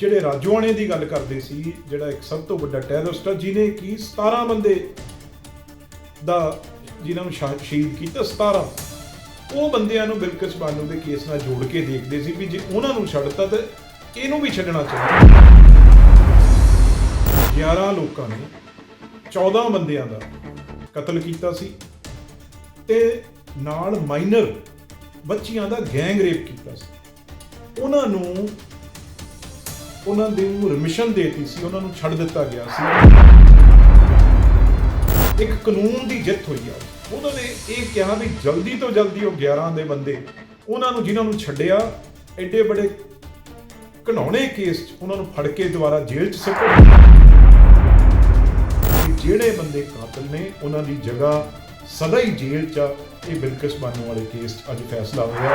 ਜਿਹੜੇ ਰਾਜੋਆਣੇ ਦੀ ਗੱਲ ਕਰਦੇ ਸੀ, ਜਿਹੜਾ ਇੱਕ ਸਭ ਤੋਂ ਵੱਡਾ ਟੈਰਰਿਸਟ ਆ, ਜਿਹਨੇ ਕੀ 17 ਬੰਦੇ ਦਾ ਜਿਨ੍ਹਾਂ ਨੂੰ ਸ਼ਾ- ਸ਼ਹੀਦ ਕੀਤਾ 17 ਉਹ ਬੰਦਿਆਂ ਨੂੰ ਬਿਲਕਿਸ ਬਾਨੂ ਦੇ ਕੇਸ ਨਾਲ ਜੋੜ ਕੇ ਦੇਖਦੇ ਸੀ ਵੀ ਜੇ ਉਹਨਾਂ ਨੂੰ ਛੱਡਤਾ ਤਾਂ ਇਹਨੂੰ ਵੀ ਛੱਡਣਾ ਚਾਹੀਦਾ। 11 ਲੋਕਾਂ ਨੇ 14 ਬੰਦਿਆਂ ਦਾ ਕਤਲ ਕੀਤਾ ਸੀ ਤੇ ਨਾਲ ਮਾਈਨਰ ਬੱਚੀਆਂ ਦਾ ਗੈਂਗ ਰੇਪ ਕੀਤਾ ਸੀ। ਉਹਨਾਂ ਨੂੰ ਉਹਨਾਂ ਦੇ ਨੂੰ ਰਿਮਿਸ਼ਨ ਦੇਤੀ ਸੀ, ਉਹਨਾਂ ਨੂੰ ਛੱਡ ਦਿੱਤਾ ਗਿਆ ਸੀ। ਇੱਕ ਕਾਨੂੰਨ ਦੀ ਜਿੱਤ ਹੋਈ ਆ। ਉਹਨਾਂ ਨੇ ਇਹ ਕਿਹਾ ਵੀ ਜਲਦੀ ਤੋਂ ਜਲਦੀ ਉਹ 11 ਦੇ ਬੰਦੇ ਉਹਨਾਂ ਨੂੰ ਜਿਨ੍ਹਾਂ ਨੂੰ ਛੱਡਿਆ, ਐਡੇ ਬੜੇ ਘਨਾਉਣੇ ਕੇਸ 'ਚ ਉਹਨਾਂ ਨੂੰ ਫੜ ਕੇ ਦੁਬਾਰਾ ਜੇਲ੍ਹ 'ਚ ਸਿੱਟੋ ਜਿਹੜੇ ਬੰਦੇ ਕਾਤਲ ਨੇ, ਉਹਨਾਂ ਦੀ ਜਗ੍ਹਾ ਸਦਾ ਹੀ ਜੇਲ੍ਹ 'ਚ ਆ। ਇਹ ਬਿਲਕਿਸ ਬਾਨੂ ਵਾਲੇ ਕੇਸ 'ਚ ਅੱਜ ਫੈਸਲਾ ਹੋਇਆ।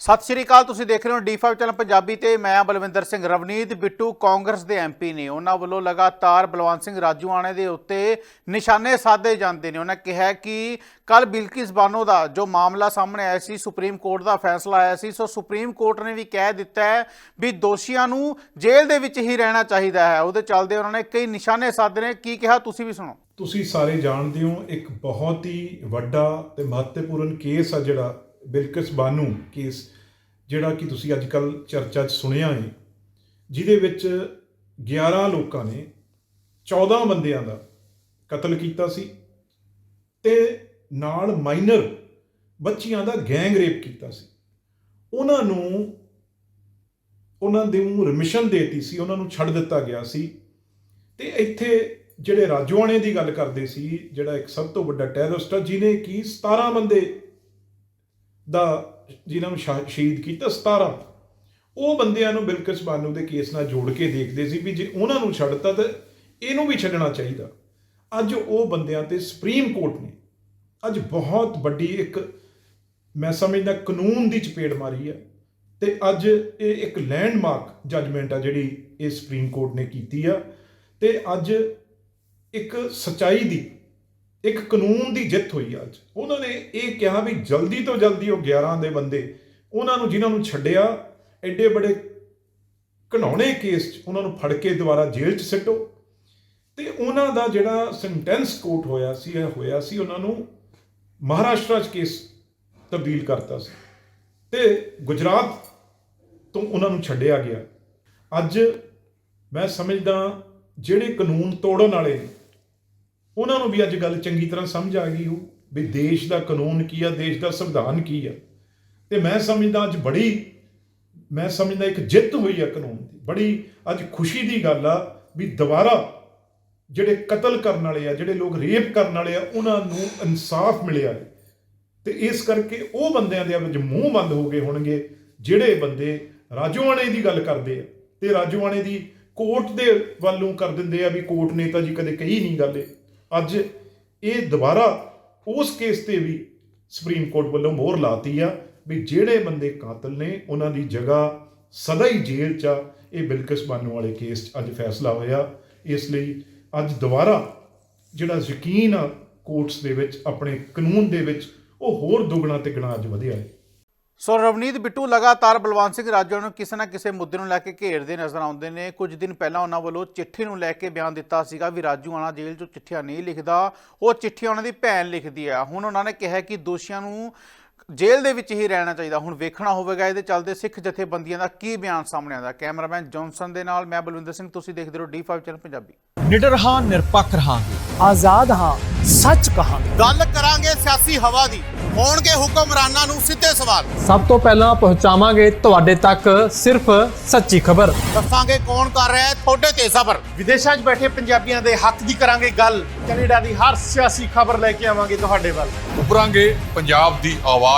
ਸਤਿ ਸ਼੍ਰੀ ਅਕਾਲ, ਤੁਸੀਂ ਦੇਖ ਰਹੇ ਹੋ ਡੀ5 ਚੈਨਲ ਪੰਜਾਬੀ ਤੇ ਮੈਂ ਬਲਵਿੰਦਰ ਸਿੰਘ ਰਵਨੀਤ। ਬਿੱਟੂ ਕਾਂਗਰਸ ਦੇ ਐਮਪੀ ਨੇ ਉਹਨਾਂ ਵੱਲੋਂ ਲਗਾਤਾਰ ਬਲਵੰਤ ਸਿੰਘ ਰਾਜੂਆਣੇ ਦੇ ਉੱਤੇ ਨਿਸ਼ਾਨੇ ਸਾਧੇ ਜਾਂਦੇ ਨੇ। ਉਹਨਾਂ ਕਿਹਾ ਕਿ ਕੱਲ ਬਿਲਕਿਸ ਬਾਨੋ ਦਾ ਜੋ ਮਾਮਲਾ ਸਾਹਮਣੇ ਆਇਆ ਸੀ, ਸੁਪਰੀਮ ਕੋਰਟ ਦਾ ਫੈਸਲਾ ਆਇਆ ਸੀ, ਸੋ ਸੁਪਰੀਮ ਕੋਰਟ ਨੇ ਵੀ ਕਹਿ ਦਿੱਤਾ ਹੈ ਵੀ ਦੋਸ਼ੀਆਂ ਨੂੰ ਜੇਲ੍ਹ ਦੇ ਵਿੱਚ ਹੀ ਰਹਿਣਾ ਚਾਹੀਦਾ ਹੈ। ਉਹਦੇ ਚੱਲਦੇ ਉਹਨਾਂ ਨੇ ਕਈ ਨਿਸ਼ਾਨੇ ਸਾਧੇ ਨੇ। ਕੀ ਕਿਹਾ ਤੁਸੀਂ ਵੀ ਸੁਣੋ ਤੁਸੀਂ ਸਾਰੇ ਜਾਣਦੇ ਹੋ, ਇੱਕ ਬਹੁਤ ਹੀ ਵੱਡਾ ਤੇ ਮਹੱਤਵਪੂਰਨ ਕੇਸ ਆ ਜਿਹੜਾ ਬਿਲਕਿਸ ਬਾਨੂ ਕੇਸ, ਜਿਹੜਾ ਕਿ ਤੁਸੀਂ ਅੱਜ ਕੱਲ ਚਰਚਾ 'ਚ ਸੁਣਿਆ ਹੈ ਜਿਹਦੇ ਵਿੱਚ 11 ਲੋਕਾਂ ਨੇ 14 ਬੰਦਿਆਂ ਦਾ ਕਤਲ ਕੀਤਾ ਸੀ ਤੇ ਨਾਲ ਮਾਈਨਰ ਬੱਚੀਆਂ ਦਾ ਗੈਂਗ ਰੇਪ ਕੀਤਾ ਸੀ। ਉਹਨਾਂ ਨੂੰ, ਉਹਨਾਂ ਦੇ ਨੂੰ ਰਿਮਿਸ਼ਨ ਦੇਤੀ ਸੀ, ਉਹਨਾਂ ਨੂੰ ਛੱਡ ਦਿੱਤਾ ਗਿਆ ਸੀ। ਤੇ ਇੱਥੇ ਜਿਹੜੇ ਰਾਜਵਾਣੇ ਦੀ ਗੱਲ ਕਰਦੇ ਸੀ, ਜਿਹੜਾ ਇੱਕ ਸਭ ਤੋਂ ਵੱਡਾ ਟੈਰਰਿਸਟ ਆ, ਜਿਹਨੇ ਕਿ 17 ਬੰਦੇ ਦਾ ਜਿਨ੍ਹਾਂ ਨੂੰ ਸ਼ਾ- ਸ਼ਹੀਦ ਕੀਤਾ 17 ਉਹ ਬੰਦਿਆਂ ਨੂੰ ਬਿਲਕਿਸ ਬਾਨੂ ਦੇ ਕੇਸ ਨਾਲ ਜੋੜ ਕੇ ਦੇਖਦੇ ਸੀ ਵੀ ਜੇ ਉਹਨਾਂ ਨੂੰ ਛੱਡਤਾ ਤਾਂ ਇਹਨੂੰ ਵੀ ਛੱਡਣਾ ਚਾਹੀਦਾ। ਅੱਜ ਉਹ ਬੰਦਿਆਂ ਤੇ ਸੁਪਰੀਮ ਕੋਰਟ ਨੇ। ਅੱਜ ਬਹੁਤ ਵੱਡੀ ਇੱਕ, ਮੈਂ ਸਮਝਦਾ ਕਾਨੂੰਨ ਦੀ ਚਪੇੜ ਮਾਰੀ ਹੈ ਤੇ ਅੱਜ ਇਹ ਇੱਕ ਲੈਂਡਮਾਰਕ ਜੱਜਮੈਂਟ ਆ ਜਿਹੜੀ ਇਹ ਸੁਪਰੀਮ ਕੋਰਟ ਨੇ ਕੀਤੀ ਆ। ਤੇ ਅੱਜ ਇੱਕ ਸਚਾਈ ਦੀ ਇੱਕ ਕਾਨੂੰਨ ਦੀ ਜਿੱਤ ਹੋਈ ਆ ਅੱਜ। ਉਹਨਾਂ ਨੇ ਇਹ ਕਿਹਾ ਵੀ ਜਲਦੀ ਤੋਂ ਜਲਦੀ ਉਹ 11 ਦੇ ਬੰਦੇ ਉਹਨਾਂ ਨੂੰ ਜਿਨ੍ਹਾਂ ਨੂੰ ਛੱਡਿਆ, ਐਡੇ ਬੜੇ ਘਨਾਉਣੇ ਕੇਸ 'ਚ ਉਹਨਾਂ ਨੂੰ ਫੜ ਕੇ ਦੁਬਾਰਾ ਜੇਲ੍ਹ 'ਚ ਸਿੱਟੋ। ਤੇ ਉਹਨਾਂ ਦਾ ਜਿਹੜਾ ਸੈਂਟੈਂਸ ਕੋਰਟ ਹੋਇਆ ਸੀ, ਇਹ ਹੋਇਆ ਸੀ ਉਹਨਾਂ ਨੂੰ ਮਹਾਰਾਸ਼ਟਰ 'ਚ ਕੇਸ ਤਬਦੀਲ ਕਰਤਾ ਸੀ। ਤੇ ਗੁਜਰਾਤ ਤੋਂ ਉਹਨਾਂ ਨੂੰ ਛੱਡਿਆ ਗਿਆ। ਅੱਜ ਮੈਂ ਸਮਝਦਾ ਜਿਹੜੇ ਕਾਨੂੰਨ ਤੋੜਨ ਵਾਲੇ ਨੇ ਉਹਨਾਂ ਨੂੰ ਵੀ ਅੱਜ ਗੱਲ ਚੰਗੀ ਤਰ੍ਹਾਂ ਸਮਝ ਆ ਗਈ ਉਹ ਵੀ ਦੇਸ਼ ਦਾ ਕਾਨੂੰਨ ਕੀ ਆ, ਦੇਸ਼ ਦਾ ਸੰਵਿਧਾਨ ਕੀ ਆ। ਤੇ ਮੈਂ ਸਮਝਦਾ ਅੱਜ ਬੜੀ, ਮੈਂ ਸਮਝਦਾ ਇੱਕ ਜਿੱਤ ਹੋਈ ਆ ਕਾਨੂੰਨ ਦੀ। ਬੜੀ ਅੱਜ ਖੁਸ਼ੀ ਦੀ ਗੱਲ ਆ ਵੀ ਦੁਬਾਰਾ ਜਿਹੜੇ ਕਤਲ ਕਰਨ ਵਾਲੇ ਆ, ਜਿਹੜੇ ਲੋਕ ਰੇਪ ਕਰਨ ਵਾਲੇ ਆ, ਉਹਨਾਂ ਨੂੰ ਇਨਸਾਫ ਮਿਲਿਆ ਹੈ। ਤੇ ਇਸ ਕਰਕੇ ਉਹ ਬੰਦਿਆਂ ਦੇ ਵਿੱਚ ਮੂੰਹ ਬੰਦ ਹੋ ਗਏ ਹੋਣਗੇ, ਜਿਹੜੇ ਬੰਦੇ ਰਾਜੋਆਣੇ ਦੀ ਗੱਲ ਕਰਦੇ ਆ। ਤੇ ਰਾਜੂਆਣੇ ਦੀ ਕੋਰਟ ਦੇ ਵੱਲੋਂ ਕਰ ਦਿੰਦੇ ਆ ਵੀ ਕੋਰਟ ਨੇ ਤਾਂ ਜੀ ਕਦੇ ਕਹੀ ਨਹੀਂ ਗੱਲ ਇਹ। ਅੱਜ ਇਹ ਦੁਬਾਰਾ ਉਸ ਕੇਸ ਤੇ ਵੀ ਸੁਪਰੀਮ ਕੋਰਟ ਵੱਲੋਂ ਮੋਹਰ ਲਾਤੀ ਆ ਵੀ ਜਿਹੜੇ ਬੰਦੇ ਕਾਤਲ ਨੇ, ਉਹਨਾਂ ਦੀ ਜਗ੍ਹਾ ਸਦਾ ਹੀ ਜੇਲ੍ਹ 'ਚ ਆ। ਇਹ ਬਿਲਕਿਸ ਬਾਨੂ ਵਾਲੇ ਕੇਸ 'ਚ ਅੱਜ ਫੈਸਲਾ ਹੋਇਆ। ਇਸ ਲਈ ਅੱਜ ਦੁਬਾਰਾ ਜਿਹੜਾ ਯਕੀਨ ਆ ਕੋਰਟਸ ਦੇ ਵਿੱਚ, ਆਪਣੇ ਕਾਨੂੰਨ ਦੇ ਵਿੱਚ, ਉਹ ਹੋਰ ਦੁੱਗਣਾ ਤਿੱਗਣਾ ਅੱਜ ਵਧਿਆ ਹੈ। ਸੋ ਰਵਨੀਤ ਬਿੱਟੂ ਲਗਾਤਾਰ ਬਲਵੰਤ ਸਿੰਘ ਰਾਜੂ ਨੂੰ ਕਿਸੇ ਨਾ ਕਿਸੇ ਮੁੱਦੇ ਨੂੰ ਲੈ ਕੇ ਘੇਰਦੇ ਨਜ਼ਰ ਆਉਂਦੇ ਨੇ। ਕੁਝ ਦਿਨ ਪਹਿਲਾਂ ਉਹਨਾਂ ਵੱਲੋਂ ਚਿੱਠੀ ਨੂੰ ਲੈ ਕੇ ਬਿਆਨ ਦਿੱਤਾ ਸੀਗਾ ਵੀ ਰਾਜੂ ਆਣਾ ਜੇਲ੍ਹ 'ਚੋਂ ਚਿੱਠੀਆਂ ਨਹੀਂ ਲਿਖਦਾ, ਉਹ ਚਿੱਠੀਆਂ ਉਹਨਾਂ ਦੀ ਭੈਣ ਲਿਖਦੀ ਆ। ਹੁਣ ਉਹਨਾਂ ਨੇ ਕਿਹਾ ਕਿ ਦੋਸ਼ੀਆਂ ਨੂੰ ਜੇਲ੍ਹ ਦੇ ਵਿੱਚ ਹੀ ਰਹਿਣਾ ਚਾਹੀਦਾ। ਹੁਣ ਵੇਖਣਾ ਹੋਵੇਗਾ ਇਹਦੇ ਚੱਲਦੇ ਸਿੱਖ ਜਥੇਬੰਦੀਆਂ ਦਾ ਕੀ ਬਿਆਨ ਸਾਹਮਣੇ ਆਉਂਦਾ ਕੈਮਰਾਮੈਨ ਜੌਨਸਨ ਦੇ ਨਾਲ ਮੈਂ ਬਲਵਿੰਦਰ ਸਿੰਘ ਤੁਸੀਂ ਦੇਖਦੇ ਰਹੋ ਡੀ5 ਚੈਨਲ ਪੰਜਾਬੀ। ਨਿਡਰ ਹਾਂ ਨਿਰਪੱਖ ਰਹਾਂਗੇ। ਆਜ਼ਾਦ ਹਾਂ ਸੱਚ ਕਹਾਂਗੇ। ਗੱਲ ਕਰਾਂਗੇ ਸਿਆਸੀ ਹਵਾ ਦੀ। ਹੋਣਗੇ ਹੁਕਮਰਾਨਾਂ ਨੂੰ ਸਿੱਧੇ ਸਵਾਲ। ਸਭ ਤੋਂ ਪਹਿਲਾਂ ਪਹੁੰਚਾਵਾਂਗੇ ਤੁਹਾਡੇ ਤੱਕ ਸਿਰਫ ਸੱਚੀ ਖਬਰ। ਦੱਸਾਂਗੇ ਕੌਣ ਕਰ ਰਿਹਾ ਹੈ ਤੁਹਾਡੇ ਤੇ ਸਬਰ। ਵਿਦੇਸ਼ਾਂ 'ਚ ਬੈਠੇ ਪੰਜਾਬੀਆਂ ਦੇ ਹੱਕ ਦੀ ਕਰਾਂਗੇ ਗੱਲ। ਕੈਨੇਡਾ ਦੀ ਹਰ ਸਿਆਸੀ ਖਬਰ ਲੈ ਕੇ ਆਵਾਂਗੇ ਤੁਹਾਡੇ ਵੱਲ। ਉਭਰਾਂਗੇ ਪੰਜਾਬ ਦੀ ਆਵਾਜ਼।